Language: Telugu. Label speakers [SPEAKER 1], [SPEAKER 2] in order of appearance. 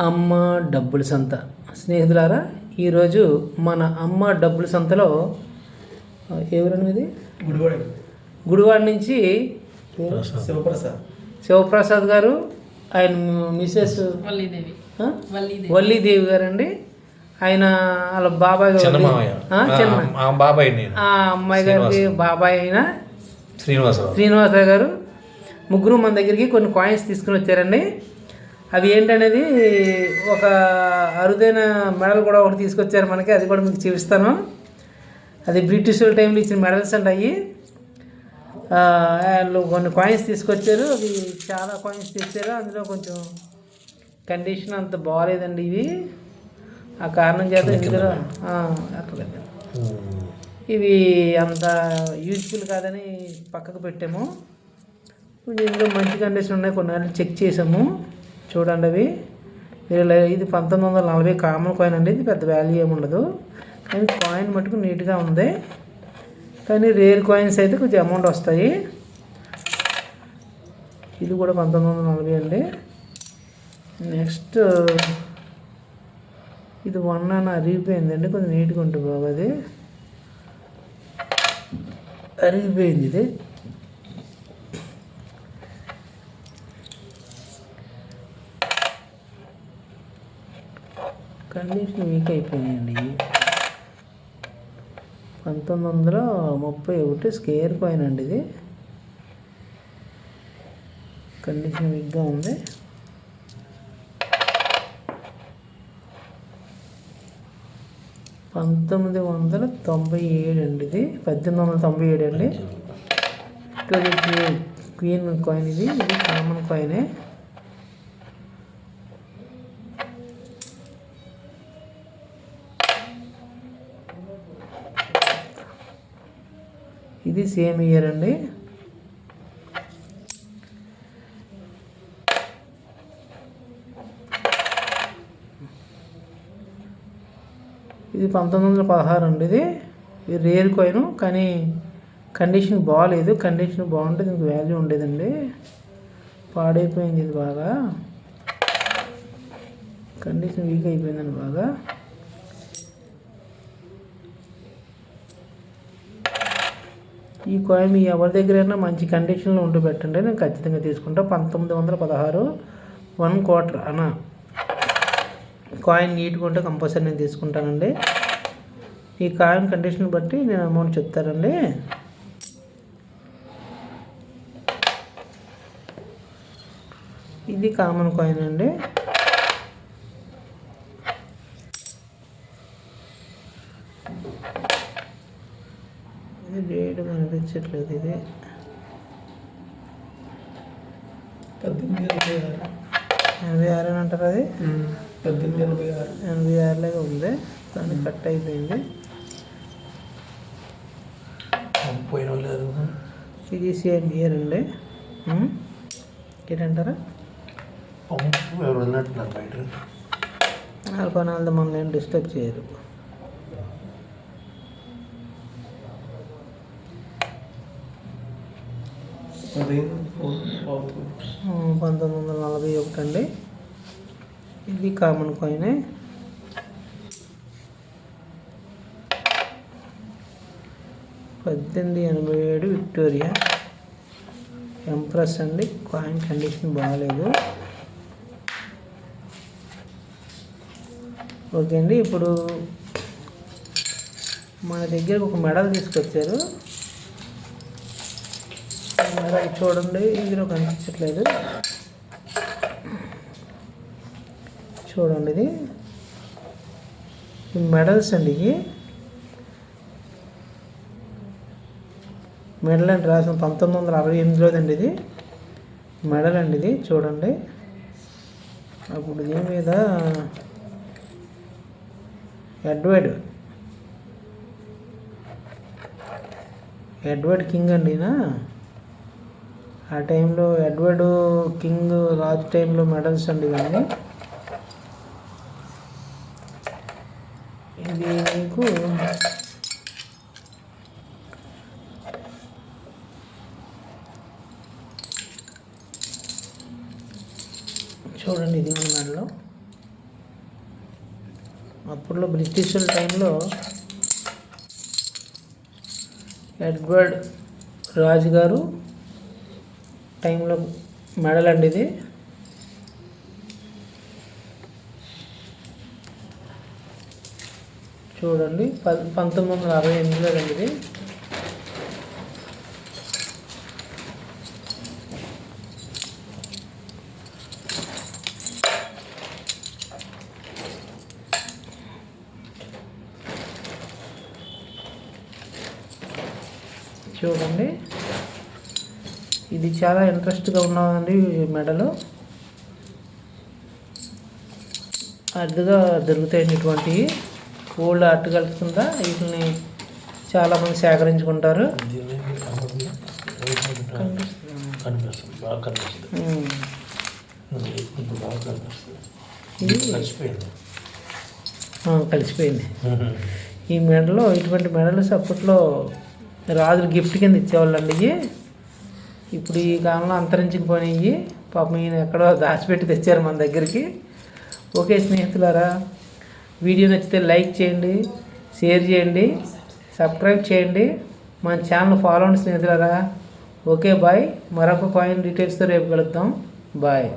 [SPEAKER 1] అమ్మ డబ్బుల సంత. స్నేహితులారా ఈరోజు మన అమ్మ డబ్బుల సంతలో ఎవరండి ఇది
[SPEAKER 2] గుడివాడ.
[SPEAKER 1] గుడివాడ నుంచి
[SPEAKER 2] శివప్రసాద్.
[SPEAKER 1] శివప్రసాద్ గారు ఆయన మిసెస్
[SPEAKER 3] వల్లీదేవి. వల్లీదేవి.
[SPEAKER 1] గారండి. ఆయన వాళ్ళ బాబాయ్ గారు-
[SPEAKER 4] బాబాయ్
[SPEAKER 1] ఆ అమ్మాయి గారికి బాబాయ్ అయిన.
[SPEAKER 4] శ్రీనివాసరావు.
[SPEAKER 1] శ్రీనివాసరావు గారు ముగ్గురు మన దగ్గరికి కొన్ని కాయిన్స్ తీసుకుని వచ్చారండి. అవి ఏంటనేది ఒక అరుదైన మెడల్ కూడా ఒకటి తీసుకొచ్చారు మనకి అది కూడా మీకు చూపిస్తాను. అది బ్రిటిష్ టైంలో ఇచ్చిన మెడల్స్ అండి అవి వాళ్ళు కొన్ని కాయిన్స్ తీసుకొచ్చారు. అవి చాలా కాయిన్స్ తెచ్చారు. అందులో కొంచెం కండిషన్ అంత బాగాలేదండి ఇవి. ఆ కారణం చేత ఇందులో ఇవి అంత యూజ్ఫుల్ కాదని పక్కకు పెట్టాము. కొంచెం ఇందులో మంచి కండిషన్ ఉన్నాయి. కొన్ని చెక్ చేసాము. చూడండి అవి. మీరు ఇది పంతొమ్మిది వందల నలభై కామన్ కాయిన్ అండి. ఇది పెద్ద వాల్యూ ఏమి ఉండదు. కానీ కాయిన్ మటుకు నీట్గా ఉంది. కానీ రేర్ కాయిన్స్ అయితే కొంచెం అమౌంట్ వస్తాయి. ఇది కూడా పంతొమ్మిది వందల నలభై అండి. నెక్స్ట్ ఇది వన్ అని అరిగిపోయిందండి. కొంచెం నీట్గా ఉంటుంది బాబు అది. అరిగిపోయింది ఇది. కండిషన్ వీక్ అయిపోయినాయండి. పంతొమ్మిది వందల ముప్పై ఒకటి స్కేర్ కాయిన్ అండి ఇది. కండిషన్ వీక్గా ఉంది. పంతొమ్మిది వందల తొంభై ఏడు అండి ఇది. పద్దెనిమిది వందల తొంభై ఏడు అండి. విక్టోరియా క్వీన్ కాయిన్ ఇది. ఇది కామన్ కాయినే ఇది సేమ్ ఇయర్ అండి. ఇది పంతొమ్మిది వందల పదహారు అండి ఇది. ఇది రేర్ కాయిన్ కానీ కండిషన్ బాగాలేదు కండిషన్ బాగుంటే దీనికి వాల్యూ ఉండేదండి. పాడైపోయింది ఇది బాగా. కండిషన్ వీక్ అయిపోయిందండి బాగా. ఈ కాయిన్ మీ ఎవరి దగ్గరైనా మంచి కండిషన్లో ఉండి పెట్టండి. నేను ఖచ్చితంగా తీసుకుంటా. పంతొమ్మిది వందల పదహారు వన్ క్వార్టర్ అన్న కాయిన్ నీట్గా ఉంటే కంపల్సరీ నేను తీసుకుంటానండి. ఈ కాయిన్ కండిషన్ బట్టి నేను అమౌంట్ చెప్తానండి. ఇది కామన్ కాయిన్ అండి. ఇది డేట్ కనిపించట్లేదు ఇది.
[SPEAKER 2] పద్దెనిమిది ఎనభై ఆరు.
[SPEAKER 1] ఎనభై ఆరు అని అంటారు అది?
[SPEAKER 2] పద్దెనిమిది ఎనభై ఆరు.
[SPEAKER 1] ఎనభై ఆరులాగా ఉంది. కానీ కట్ అయిపోయింది. ఇది సేమ్ ఇయర్ అండి. ఏంటంటారా?
[SPEAKER 4] పంపు ఎవరు ఉన్నట్టున్నారు బయట
[SPEAKER 1] నాలుగు మనల్ని డిస్టర్బ్ చేయరు. పంతొమ్మిది వందల నలభై ఒకటి అండి ఇది కామన్ కాయినే పద్దెనిమిది ఎనభై ఏడు విక్టోరియా. ఎంప్రెస్ అండి. కాయిన్ కండిషన్ బాగాలేదు. ఓకే అండి ఇప్పుడు మన దగ్గర ఒక మెడల్ తీసుకొచ్చారు. మెడల్ చూడండి. ఇందులో కనిపించట్లేదు చూడండి ఇది. మెడల్స్ అండి ఇవి. మెడల్ అండి రాసిన పంతొమ్మిది వందల అరవై ఎనిమిదిలోదండి ఇది. మెడల్ అండి ఇది. చూడండి. అప్పుడు దీని మీద ఎడ్వర్డ్. ఎడ్వర్డ్ కింగ్ అండి ఆ టైంలో ఎడ్వర్డ్ కింగ్ రాజు టైంలో మెడల్స్ అండి కానీ ఇది మీకు చూడండి ఇది మెడలో. అప్పట్లో బ్రిటిష్ టైంలో ఎడ్వర్డ్ రాజు గారు టైంలో మెడల్ అండి ఇది. చూడండి ప పంతొమ్మిది వందల అరవై ఎనిమిదిలో అండి ఇది. చూడండి. ఇది చాలా ఇంట్రెస్ట్గా ఉన్నదండి మెడలు. అరుదుగా దొరుకుతాయి ఇటువంటివి. ఓల్డ్ ఆర్టికల్స్ కింద వీటిని చాలామంది సేకరించుకుంటారు.
[SPEAKER 4] కలిసిపోయింది.
[SPEAKER 1] ఈ మెడలో ఇటువంటి మెడల్స్ అప్పట్లో రాజులు గిఫ్ట్ కింద ఇచ్చేవాళ్ళండి ఇవి. ఇప్పుడు ఈ కాలంలో అంతరించుకుపోయినాయి పాపం ఈయన ఎక్కడో దాచిపెట్టి తెచ్చారు మన దగ్గరికి. ఓకే స్నేహితులారా వీడియో నచ్చితే లైక్ చేయండి షేర్ చేయండి సబ్స్క్రైబ్ చేయండి. మన ఛానల్ ఫాలో అండి స్నేహితులారా. Okay bye. మరొక కాయిన్ డీటెయిల్స్తో రేపు కలుద్దాం. బాయ్.